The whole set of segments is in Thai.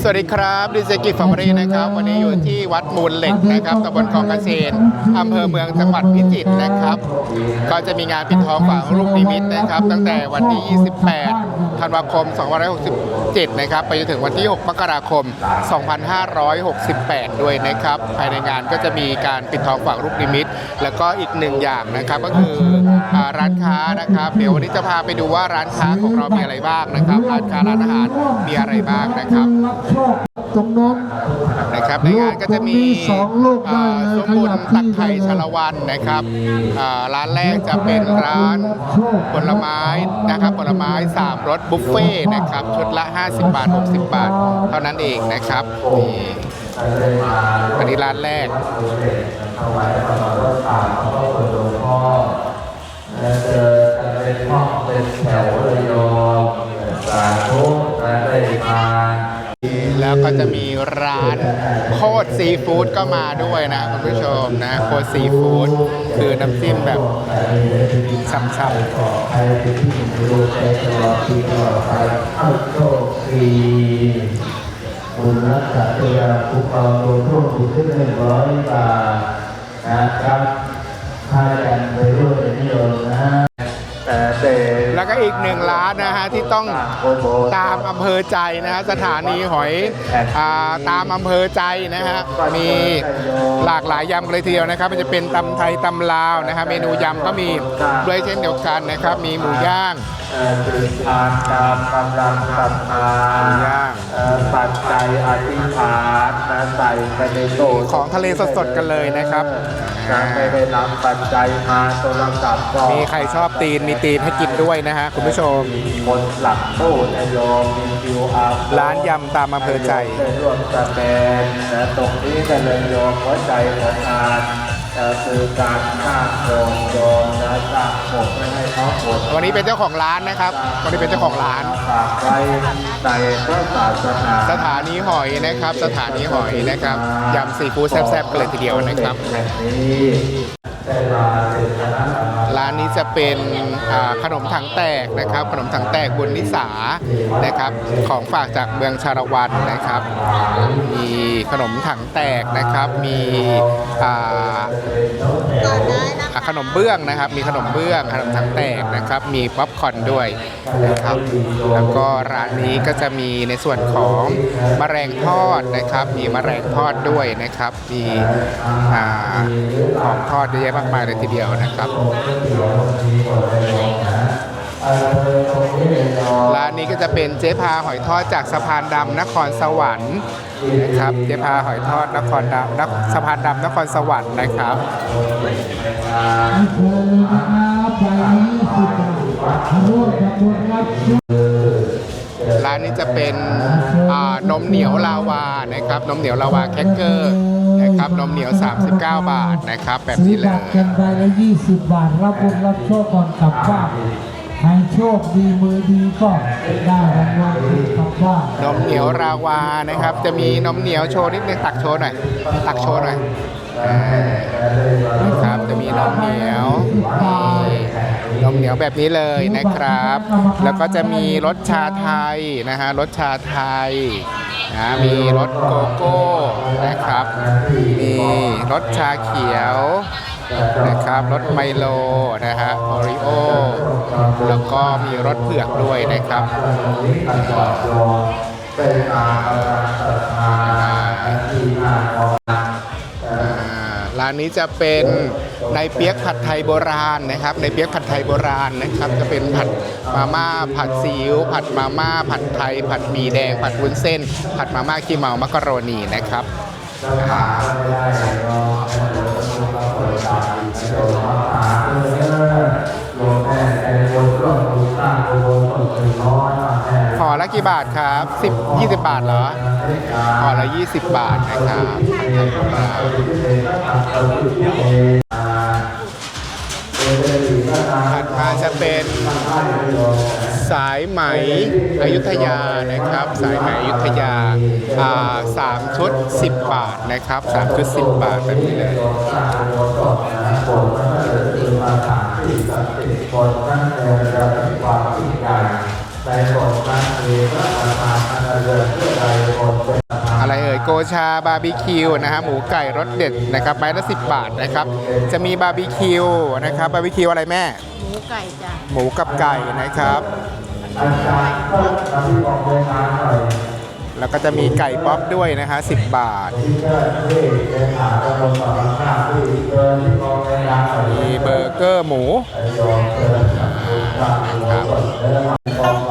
สวัสดีครับดิเจกิฟฟอร์มรีนะครับ วันนี้อยู่ที่วัดมูลเหล็กนะครับตำบลคลองกระเชนอำเภอเมืองจังหวัดพิจิตรนะครับ ก็จะมีงานปิดทองฝังลูกนิมิตนะครับ ตั้งแต่วันที่ 28ธันวาคม 2567 นะครับ ไปจนถึงวันที่ 6 มกราคม 2568 ด้วยนะครับ ภายในงานก็จะมีการปิดทองฝังลูกนิมิต แล้วก็อีกหนึ่งอย่างนะครับก็คือร้านค้านะครับ เดี๋ยววันนี้จะพาไปดูว่าร้านค้าของเรามีอะไรบ้างนะครับ ร้านค้าร้านอาหารมีอะไรบ้างนะครับตรงน้น นะครับในงานก็จะมีลูกตรงนี้สองลูกได้อ่าเลยสมบูรขยัณ์บที่ตักไทยชาละวันนะครับอ่าร้านแรกจะเป็นร้านผลไม้นะครับผลไม้3รสบุฟเฟ่ต์นะครับชุดละ 50 บาท 60 บาท เท่านั้นเองนะครับนี่อันนี้ร้านแรกถวายพระบรมศาสตร์ของพระคุณหลวงพ่อและเจอกันเป็นห้องเป็นแถวเลยโยมสาธุและได้มา แล้วก็จะมีร้านโคตรซีฟู้ดก็มาด้วยนะคุณผู้ชมนะโคตรซีฟู้ดคือน้ำจิ้มแบบช่ำใครที่รู้ใจตลอดปีตลอดไปเอาโชคดีบุญรักษาเตือคุ้มครองโดยทั่วถึงขึ้นหนึ่งร้อยบาทนะครับพากันไปด้วยนิยมนะ แต่เด็ๆแล้วก็อีกหนึ่งร้านนะฮะที่ต้องตามอำเภอใจนะฮะสถานีหอยอาตามอำเภอใจนะฮะมีหลากหลายยำกันเลยทีเดียวนะครับมันจะเป็นตำไทยตำลาวนะฮะเมนูยำก็มีด้วยเช่นเดียวกันนะครับมีหมูย่างเอ่อตื่นทานตามกำลังศรัทธาย่างเอ่อปัจจัยอธิษฐานนะใส่ไปในโต๊ะของทะเลสดๆกันเลยนะครับจะไม่ได้นำปัจจัยมาโทรศัพท์ก็มีใครชอบตีนมีตีนให้กินด้วยนะฮะคุณผู้ชมบนหลักตู้นโยมมี QR ร้านยำตามอำเภอใจได้ร่วมแสดงนะตรงนี้ก็เลยโยมหัวใจของงานเอ่อคือการข้ามโยมโยมนะสร้างโบสถ์ไม่ให้เขาโกรธวันนี้เป็นเจ้าของร้านนะครับ วันนี้เป็นเจ้าของร้านฝากไว้ในพระศาสนาสถานีหอยนะครับ สถานีหอยนะครับยำซีฟู้ดแซ่บๆกันเลยทีเดียวนะครับ ร้านนี้จะเป็นขนมถังแตกนะครับ ขนมถังแตกบุญนิสานะครับ ของฝากจากเมืองชาละวันนะครับ มีขนมถังแตกนะครับ มีอ่าอ่า ขนมเบื้องนะครับ มีขนมเบื้องขนมถังแตกนะครับ มีป๊อปคอร์นด้วยนะครับ แล้วก็ร้านนี้ก็จะมีในส่วนของมะแรงทอดนะครับ มีมะแรงทอดด้วยนะครับ มีของทอดเยอะแยะมากมายเลยทีเดียวนะครับ ร้านนี้ก็จะเป็นเจ๊พาหอยทอดจากสะพานดำนครสวรรค์นะครับ เจ๊พาหอยทอดนครดำนคสะพานดำนครสวรรค์นะครับไม่เคยเลยนะครับไปนี้สิบบาทร่วมกับบุญรับโชคร้านนี้จะเป็นอ่านมเหนียวลาวานะครับ นมเหนียวลาวาแคคเกอร์นะครับ นมเหนียว 39 บาทนะครับ แบบซื้อนี้เลบัยตรกันไปละยี่สิบบาท รับบุญรับโชคก่อนกลับบ้าน ใครโชคดีมือดีก็ได้รางวัลกลับบ้านนมเหนียวราวานะครับ จะมีนมเหนียวโชว์นิดนึงตักโชว์หน่อย ตักโชว์หน่อยอ่านะครับจะมีนมเหนียวมีนมเหนียวแบบนี้เลยนะครับ แล้วก็จะมีรสชาไทยนะฮะรสชาไทยนะมีรสโกโก้นะครับ มีรสชาเขียว นะครับรสไมโลนะฮะโอริโอแล้วก็มีรสเผือกด้วยนะครับเป็นอาร้านนี้จะเป็นในเปี๊ยกผัดไทยโบราณนะครับในเปี๊ยกผัดไทยโบราณนะครับ จะเป็นผัดมาม่าผัดซีอิ๊วผัดมาม่าผัดไทย ผัดหมี่แดง ผัดวุ้นเส้น ผัดมาม่าขี้เมามักกะโรนีนะครับ ห่อละกี่บาทครับ10 20 บาทเหรอห่อละ 20 บาทนะครับ ถัดมาจะเป็นสายไหมอยุธยานะครับ สายไหมอยุธยาสามชุด 10 บาทนะครับสามชุด 10 บาทแบบนี้เลยในบทนั้นมีพระประธาน อันเลิศโกชาบาร์บีคิวนะฮะหมูไก่รสเด็ดนะครับไม้ละ10บาทนะครับจะมีบาร์บีคิวนะครับบาร์บีคิวอะไรแม่ หมูไก่จ้ะหมูกับไก่นะครับอาจารย์ก็ทำที่ออกโรงงานหน่อยแล้วก็จะมีไก่ป๊อปด้วยนะฮะ10บาทที่เกิดที่เป็นหาตำบลต่อราคาที่เกินที่ออกโรงงานหน่อยมีเบอร์เกอร์หมูไอ้ยอมเกินกับคุณค่าหัวก่อนแล้วมันกองก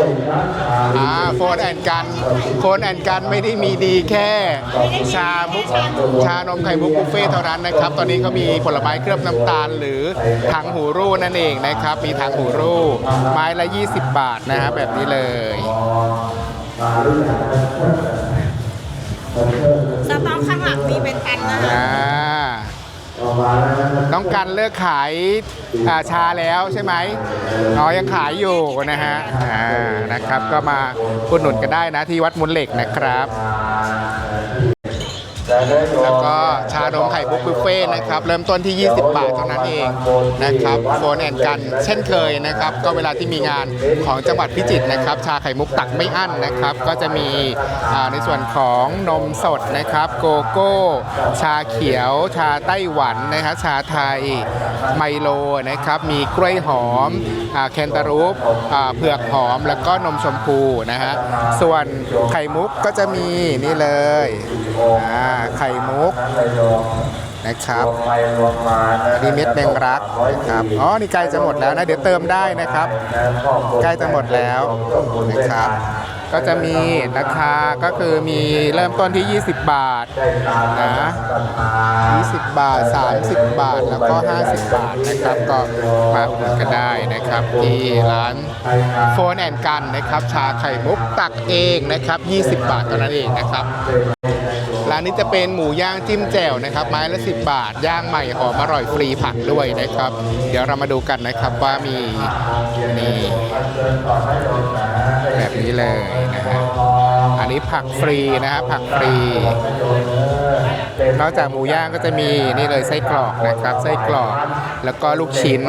องไปงานเจ้าหน้าที่อ่าโฟนแอนกันโฟนแอนกันไม่ได้มีดีแค่ ชามุกชานมไข่มุกบุฟเฟ่เท่านั้นนะครับ ตอนนี้เขามีผลไม้เคลือบน้ำตาล หรือถังหูรูนั่นเองนะครับ มีถังหูรูไม้ละ 20 บาทนะฮะแบบนี้เลยมาหรือยังสต็อกข้างหลังมีเป็นพันนะอ่าออกมาแล้วนะ น้องกันเลิกขายาชาแล้วใช่ไหมอ๋อยังขายอยู่นะฮะนะครับ ก็มาอุดหนุนกันได้นะที่วัดมุนเหล็กนะครับ แล้วก็ชานมไข่มุกบุฟเฟ่ต์นะครับ เริ่มต้นที่ 20 บาทเท่านั้นเองนะครับโฟนแอนกัน เช่นเคยนะครับ ก็เวลาที่มีงานของจังหวัดพิจิตรนะครับ ชาไข่มุกตักไม่อั้นนะครับ ก็จะมีอ่าในส่วนของนมสดนะครับ โกโก้ ชาเขียว ชาไต้หวันนะครับชาไทยไมโลนะครับ มีกล้วยหอมอ่าแคนตาลูปอ่าเผือกหอมแล้วก็นมชมพูนะฮะส่วนไข่มุกก็จะมีนี่เลยอ่าไข่มุกนะครับนะอันนี้เม็ดแมงรักนะครับอ๋อนี่ใกล้จะหมดแล้วนะเดี๋ยวเติมได้นะครับ ใกล้จะหมดแล้วนะครับ ก็จะมีราคาก็คือมีเริ่มต้นที่ 20 บาทนะ20 บาท 30 บาทแล้วก็ 50 บาทนะครับ ก็มาอุดหนุนกันได้นะครับ ที่ร้านโฟนแอนกันนะครับ ชาไข่มุกตักเองนะครับ 20 บาทเท่านั้นเองนะครับ ร้านนี้จะเป็นหมูย่างจิ้มแจ่วนะครับ ไม้ละ 10 บาท ย่างใหม่หอมอร่อยฟรีผักด้วยนะครับ เดี๋ยวเรามาดูกันนะครับว่ามีนี่แบบนี้เลยนะฮะอั นี้ผักฟรีนะครับผักฟรี นอกจากหมูย่างก็จะมีนี่เลยไส้กรอกนะครับไส้กรอกแล้วก็ลูกชิ้น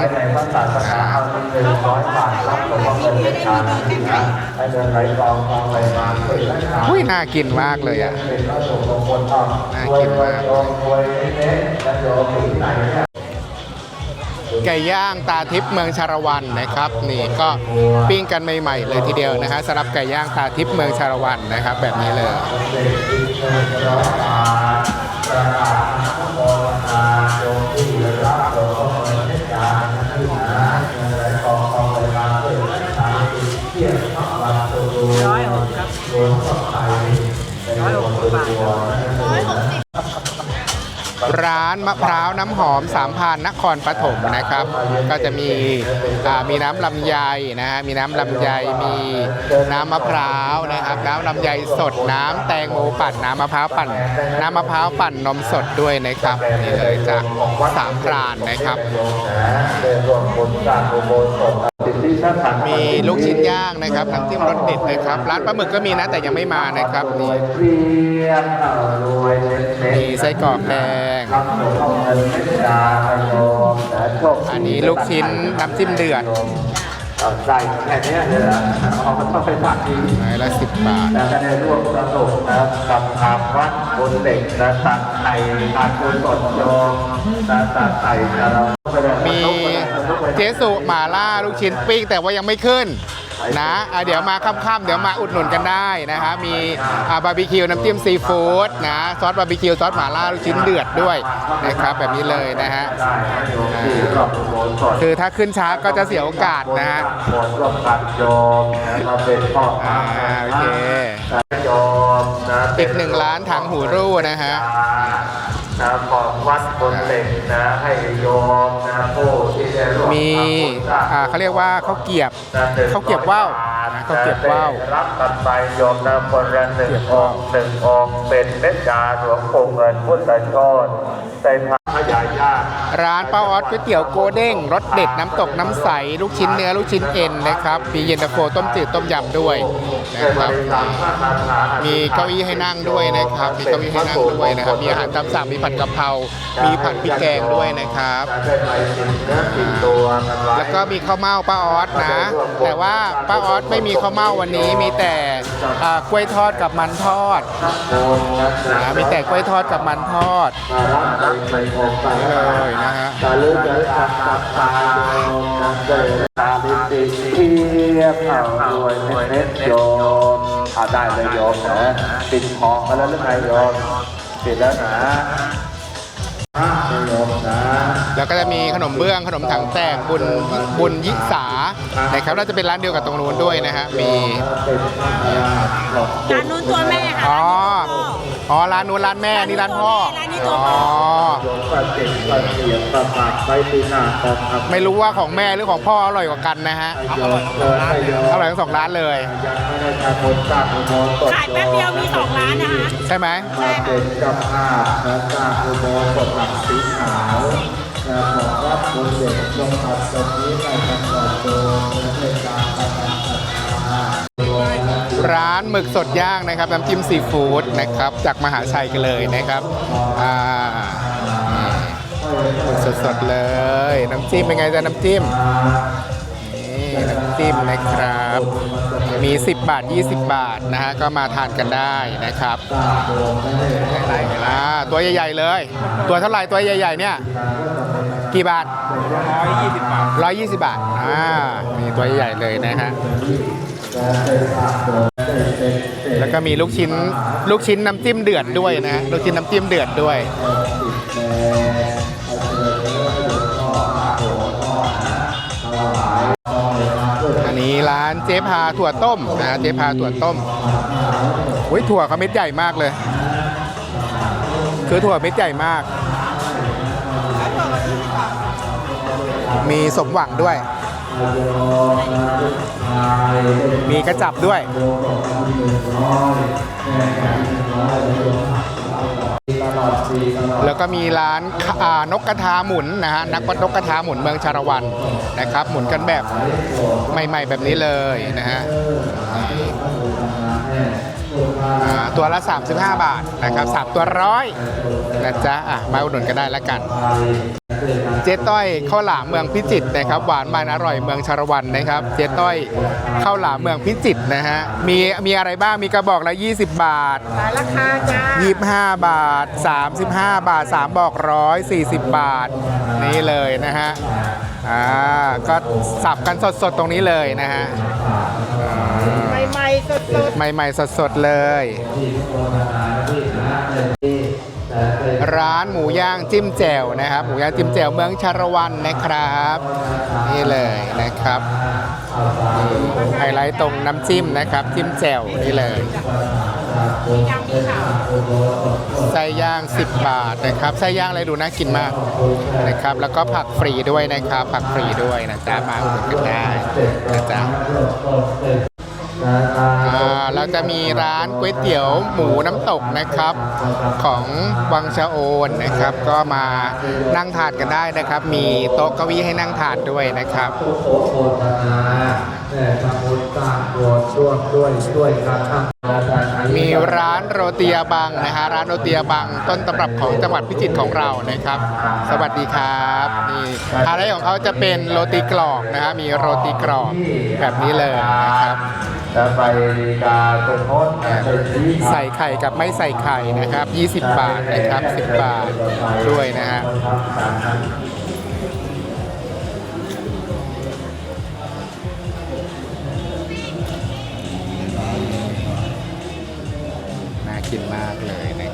อุ้ยน่ากินมากเลยอะน่ากินมาก ไก่ย่างตาทิพย์เมืองชาละวันนะครับ นี่ก็ปิ้งกันใหม่ๆเลยทีเดียวนะฮะสำหรับไก่ย่างตาทิพย์เมืองชาละวันนะครับ แบบนี้เลยร้อยหกครับร้อยหกครับรวมเข้าไปในรวมตัวตัวร้อยหกสิบ ร้านมะพร้าวน้ำหอมสามพานนครปฐมนะครับ ก็จะมีมีน้ำลำไยนะฮะมีน้ำลำไยมีน้ำมะพร้าวนะครับ น้ำลำไยสดน้ำแตงโมปั่นน้ำมะพร้าวปั่น น้ำมะพร้าวปั่นนมสดด้วยนะครับนี่เลยจากสามพรานนะครับมีลูกชิ้นย่างนะครับน้ำจิ้มรสเด็ดนะครับ ร้านปลาหมึกก็มีนะแต่ยังไม่มานะครับนี่มีไส้กรอกแดงรับหลวงพ่ อันนี้ลูกชิ้นน้ำจิ้มเดือดใส่แค่นี้เนี่ยนะเอามันต้องไปผัดทีไม้ละสิบบาท แล้วก็ได้ร่วมสนุกนะกับทางวัดบนเหล็กนะตักไข่ตักกุศลโยมนะตักไข่จะเรามีเจสุหมาล่าลูกชิ้นปิ้งแต่ว่ายังไม่ขึ้น นะะเดี๋ยวมาค่ำๆเดี๋ยวมาอุดหนุนกันได้นะฮะมีบาร์บีคิวน้ำจิ้มซีฟู้ดนะซอสบาร์บีคิวซอสหม่าล่าลูกชิ้นเดือดด้วยนะครับแบบนี้เลยนะฮะคือถ้าขึ้นช้าก็จะเสียโอกาสนะฮะโอเคโยมนะอีกหนึ่งร้านถังหูรูนะฮะนะของวัดบนเหล็กนะให้โยมนะผู้ที่ มมีทำบุญสร้งอ่าเขาเรียกว่าข้าวเกรียบนะหนึ่งข้าวเกรียบว่าวนะข้าวเกรียบว่าวได้รับกันไปโยมนะคนละหนึ่งเกรียบอว่างวค์หนึ่งองค์เป็นเม็ดยาหลวงปู่เงินพุทธโชนใส่พระพยายาร้านป้าออสก๋วยเตี๋ยวโกเด้งรสเด็ดน้ำตกน้ำใส ลูกชิ้นเนื้อลูกชิ้นเอ็นนะครับมีเย็นตาโฟต้มจืดต้มยำด้วยนะครับมีเก้าอี้ให้นั่งด้วยนะครับ มีเก้าอี้ให้นั่งด้วยนะครับ มีอาหารตามสั่งมีผัดกะเพรา มีผัดพริกแกงด้วยนะครับตัวกันไว้แล้วก็มีข้าวเม่าป้าออสนะ แต่ว่าป้าออสไม่มีข้าวเม่าวันนี้มีแต่อ่ากล้วยทอดกับมันทอดนนะมีแต่กล้วยทอดกับมันทอดมารับไปไปโองไปเลยนะฮะตาลิตาลิเทียบเอารวยเม็ดโยมเอาได้เลยโยมนะปิดทอกันแล้วหรือไงโยมปิดแล้วนะโยมนะ แล้วก็จะมีขนมเบื้องขนมถังแตกบุญบุญยิสานะครับน่าจะเป็นร้านเดียวกับตรงนู้นด้วยนะฮะมีร้านนู้นตัวแม่ค่ะอ๋อร้านนี้ตัวพ่ ออ๋อร้านนู้นร้านแม่นี่ร้านพ่อร้านนี้ตัวพ่อ๋ออโยมปัดเจ็บปัดเสียงประปากไปปีหน้าของครับไม่รู้ว่าของแม่หรือของพ่ออร่อยกว่ากันนะฮะโยมเกิดให้โยมอร่อยทั้งสองร้านเลยยังไม่ได้ทำบุญสร้างอุโบสถขายแป๊บเดียวมีสองร้านนะคะใช่ไหมมาเป็นเจ้าภาพและสร้างอุโบสถหลังสีขาวและบอกว่าบุญเด็กจงอัดตรงนี้ในจังหวัดโดและในการประกาศศรัทธา ร้านหมึกสดย่างนะครับน้ำจิ้มซีฟู้ดนะครับจากมหาชัยกันเลยนะครับอ่าหมึกสดๆเลย น้ำจิ้มเป็นไงจ๊ะน้ำจิ้มนี่น้ำจิ้มนะครับ มี 10 บาท 20 บาทนะฮะก็มาทานกันได้นะครับอ่าตัวใหญ่ๆเลย ตัวเท่าไหร่ตัวใหญ่ๆเนี่ยกี่บาท 120 บาท 120 บาท อ่ามีตัวใหญ่ๆเลยนะฮะ แล้วก็มีลูกชิ้นลูกชิ้นน้ำจิ้มเดือดด้วยนะ ลูกชิ้นน้ำจิ้มเดือดด้วยอันนี้ร้านเจ๊พาถั่วต้มนะเจ๊พาถั่วต้มอุ้ยถั่วเขาเม็ดใหญ่มากเลย คือถั่วเม็ดใหญ่มาก มีสมหวังด้วย มีกระจับด้วย แล้วก็มีร้านนกกระทาหมุนนะฮะนักวัดนกกระทาหมุนเมืองชาละวันนะครับ หมุนกันแบบใหม่ ๆ แบบนี้เลยนะฮะ ตัวละ 35 บาทนะครับสามตัวร้อยนะจ๊ะอะมาอุดหนุนกันได้แล้วกัน เจ๊ต้อยข้าวหลามเมืองพิจิตรนะครับ หวานมันอร่อยเมืองชาละวันนะครับ เจ๊ต้อยข้าวหลามเมืองพิจิตรนะฮะมีมีอะไรบ้างมีกระบอกละ 20 บาทขายราคาจ้า25 บาท 35 บาท 3 บอกร้อย40 บาท นี่เลยนะฮะอ่าก็สับกันสดๆตรงนี้เลยนะฮะ ใหม่ๆสดใหม่ๆสดๆเลย ร้านหมูย่างจิ้มแจ่วนะครับ หมูย่างจิ้มแจ่วเมืองชาละวันนะครับ นี่เลยนะครับไฮไลท์ตรงน้ำจิ้มนะครับ จิ้มแจ่วนี่เลยไส้ย่าง 10 บาทนะครับไส้ย่างอะไรดูน่ากินมากนะครับ แล้วก็ผักฟรีด้วยนะครับ ผักฟรีด้วยนะจ๊ะมาอุดหนุนกันได้นะจ๊ะ อ่าเราจะมีร้านก๋วยเตี๋ยวหมูน้ำตกนะครับ ของวังชะโอนนะครับ ก็มานั่งทานกันได้นะครับ มีโต๊ะเก้าอี้ให้นั่งทานด้วยนะครับ แต่ทำบุญสร้างตัวช่วยด้วยช่วยกันทำมีร้านโรตีอาบังนะฮะร้านโรตีอาบังต้นตำรับของจังหวัดพิจิตรของเรานะครับ สวัสดีครับนี่อะไรของเขาจะเป็นโรตีกรอบนะฮะมีโรตีกรอบแบบนี้เลยนะครับจะไปกาเป็นโทษเป็นที่ใส่ไข่กับไม่ใส่ไข่นะครับ 20 บาทนะครับ 10 บาทด้วยนะฮะ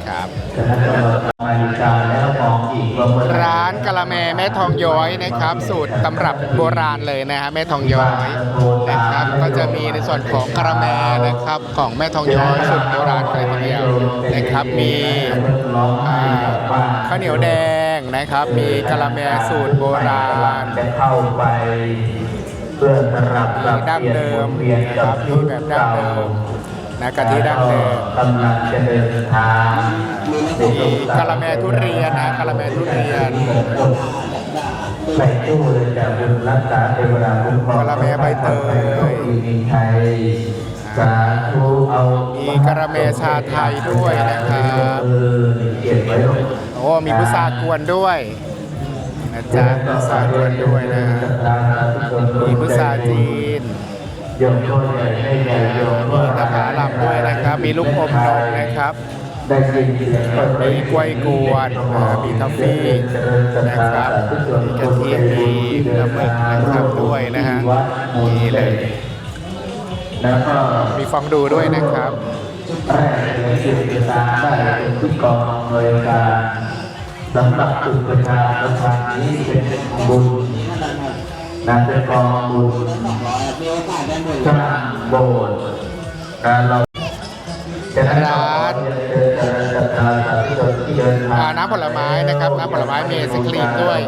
ครับนาฬิกาแล้วมองอีกว่าเมื่อไหร้านกะละแมแม่ทองย้อยนะครับ สูตรตำรับโบราณเลยนะฮะแม่ทองย้อยนะครับ ก็จะมีในส่วนของกะละแมนะครับของแม่ทองย้อยสูตรโบราณเลยทีเดียวนะครับ มีอ่าข้าวเหนียวแดงนะครับ มีกะละแมสูตรโบราณจะเข้าไปเพื่อสลับมีดั้งเดิมนะครับมีแบบดั้งเดิม นะกะทิดั้งเดิมกำลังจะเดินทางมีกะละแมทุเรียนนะกะละแมทุเรียนใส่ตู้เลยจะบุญรักษาเทวดาคุ้มครองกะละแมใบเตยมีไทยสาธุเอามีกะละแมชาไทยด้วยนะครับเออเขียนไว้ลงโอ้มีพุทรากวนด้วยนะจ๊ะพุทรากวนด้วยนะฮะมีพุทราจีนโยมพ่อใหญ่ให้ใหญ่โยมพ่อมีตะขา ลำด้วยนะครับ มีลูกอมนมนะครับมีกล้วยกวนมีทอฟฟี่นะครับมีกระเทียมมีปลาหมึกนะครับด้วยนะฮะนี่เลยมีฟองดูด้วยนะครับแรกเลยคือติดตาได้เป็นที่กองอำนวยการสำหรับจุดประชาสัมพันธ์นี้เป็นบุญนะเป็นกองบุญสร้างโบสถ์ รเราจะได้ร้านเจริญเจริญศรัทธาสาธุชนที่เดินทางอ่าน้ำผลไม้นะครับน้ำผลไม้มีไอศครีมด้วย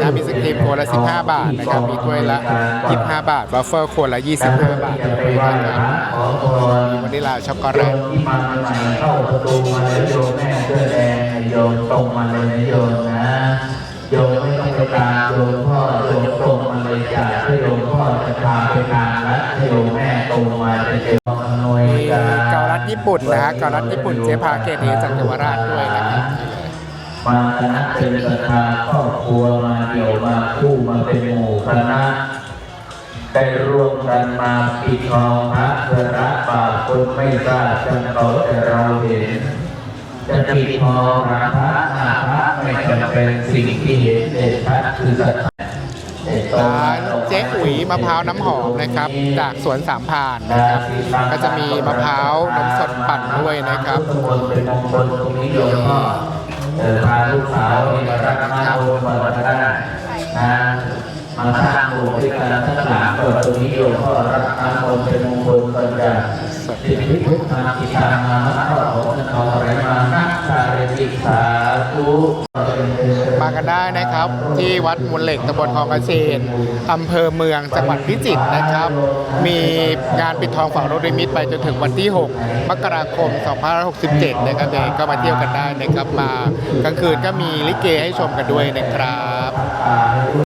น้ำมีไอศครีมขวดละ 15 บาทนะครับมีถ้วยละ 25 บาทวัฟเฟิลขวดละ 25 บาทด้วยนะครับขอพรมีวานิลาช็อกโกโยแลตมที่มาใหม่เข้าประตูมาแล้วโยมแม่เสื้อแดงโยมตรงมาเลยนะโยมนะโยมไม่ต้องไปตามโยมพ่อโยมตรง มาเลยจ้ะถ้าโยมพ่อจะพาไปทางลัดถ้โยมแม่ตรงมาจะเจออำนวยมีการเกาลัดญี่ปุ่นนะฮะเกาลัดญี่ปุ่นเจ๊พาเกตเอจากเยาวราชด้วยนะครับมาคณะเป็นประธานครอบครัวมาเดี่ยวมาคู่มาเป็นหมู่คณะได้ร่วมกันมาปิดทองพระเพื่อรับาปคนไม่ทราบจำเขาแต่เราเห็นจะปิดทองพระพระนาพระไม่จำเป็นสิ่งที่เห็นเด่นชัดคือศรัทธาเด่นต รงร้านเจ๊อุ๋ยมะพร้าวน้ำหอมนะครับ จากสวนสามพรานนะครับ ก็จะมีมะพร้าวนมสดปั่นด้วยนะครับทุกคนเป็นมงคลตรงนี้โยมพ่อเออพาลูกสาวนี่มารับมาโอนมาก็ได้นะมาสร้างโบสถ์ด้วยกันทั้งหลายเปิดตรงนี้โยมพ่อรับน้ำมนต์เป็นมงคลกันจ้ะสิทธิพุทธาติตามานะพระโอษฐ์ทองไรมานะสาริติสาธุ มากันได้นะครับ ที่วัดมูลเหล็กตำบลคลองกระเชนอำเภอเมืองจังหวัดพิจิตรนะครับ มีงานปิดทองฝั่งโรดิมิตไปจนถึงวันที่ 6 มกราคม 2567 นะครับเด็กก็มาเที่ยวกันได้นะครับมากลางคืนก็มีลิเกให้ชมกันด้วยนะครับ